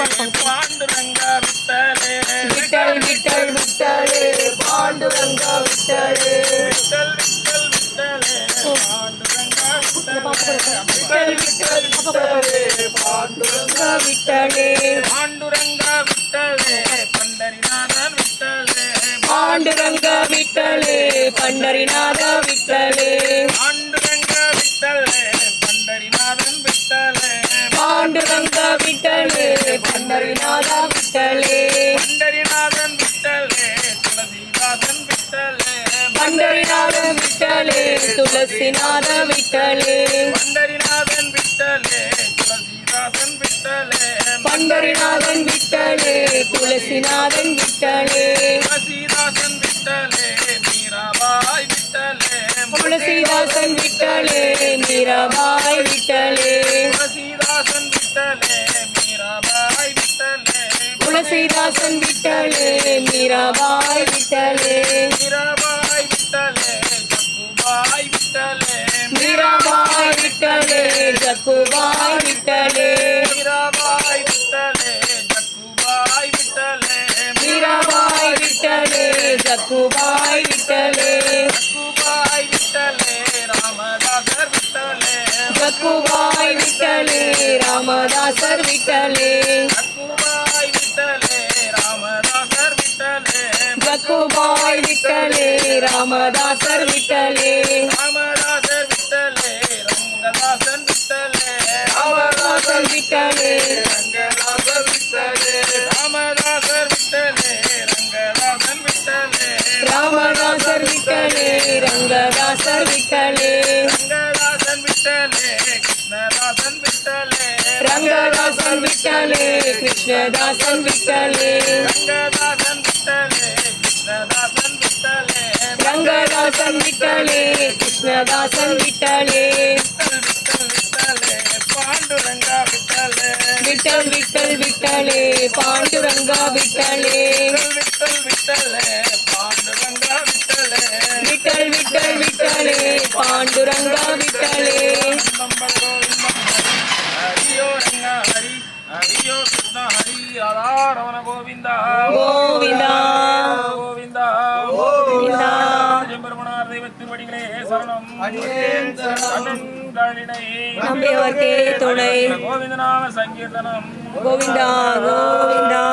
பாண்டுரங்க விட்டலே விட்டல் விட்டல் விட்டலே பாண்டுரங்க விட்டலே விட்டல் விட்டல் விட்டலே பாண்டுரங்க விட்டலே விட்டல் விட்டலே பாண்டுரங்க விட்டலே விட்டலே பண்டரிநாத விட்டலே பாண்டுரங்க விட்டலே பண்டரிநாத விட்டலே. பண்டரிநாதன் விட்டலே துளசிதாசன் விட்டலே. பண்டரிநாதன் விட்டலே துளசிநாத விட்டலே. பண்டரிநாதன் விட்டலே துளசிதாசன் விட்டலே. பண்டரிநாதன் விட்டலே துளசிநாதன் விட்டலே. துளசிதாசன் விட்டலே மீராபாய் விட்டலே. துளசிதாசன் விட்டலே மீராபாய் துளசிதாசன் விட்டலே மீராபாய் விட்டலே. மீராபாய் விட்டலே ஜக்குபாய் விட்டலே. மீராபாய் விட்டலே ஜக்குபாய் விட்டலே. மீராபாய் விட்டலே ஜக்குபாய் விட்டலே. மீராபாய் விட்டலே ஜக்குபாய் விட்டலே. ஜக்குபாய் விட்டலே ராமதாசர் விட்டலே. ஜக்குபாய் விட்டலே ராமதாசர் விட்டலே. ராமதாசர் விட்டலே. ராமதாசர் விட்டலே ரங்கதாசன் விட்டலே. ராமதாசர் விட்டலே. ரங்கதாசர் விட்டலே. ராமதாசர் விட்டலே ரங்கதாசன் விட்டலே. ராமதாசர் விட்டலே ரங்கதாசர் விட்டலே. ரங்கதாசன் விட்டலே கிருஷ்ணதாசன் விட்டலே. ரங்கதாசன் விட்டலே கிருஷ்ணதாசன் விட்டலே. ரங்கதாசன் ரங்கதாசன் விட்டலே கிருஷ்ணதாசன் விட்டலே. பாண்டுரங்கா விட்டலே. விட்டல் விட்டல் விட்டலே பாண்டுரங்கா விட்டலே. விட்டல் விட்டலே பாண்டுரங்கா விட்டலே. விட்டல் விட்டல் விட்டலே பாண்டுரங்கா விட்டலே. ஹரியோ ரங்க ஹரி ஹரியோ கிருஷ்ண ஹரி ராதாரமண கோவிந்தா கோவிந்தா. கோவிந்தா சரணம். அண்ணன்களினை நம்பியவர்க்கே துணை. கோவிந்தநாம சங்கீர்த்தனம். கோவிந்தா கோவிந்தா.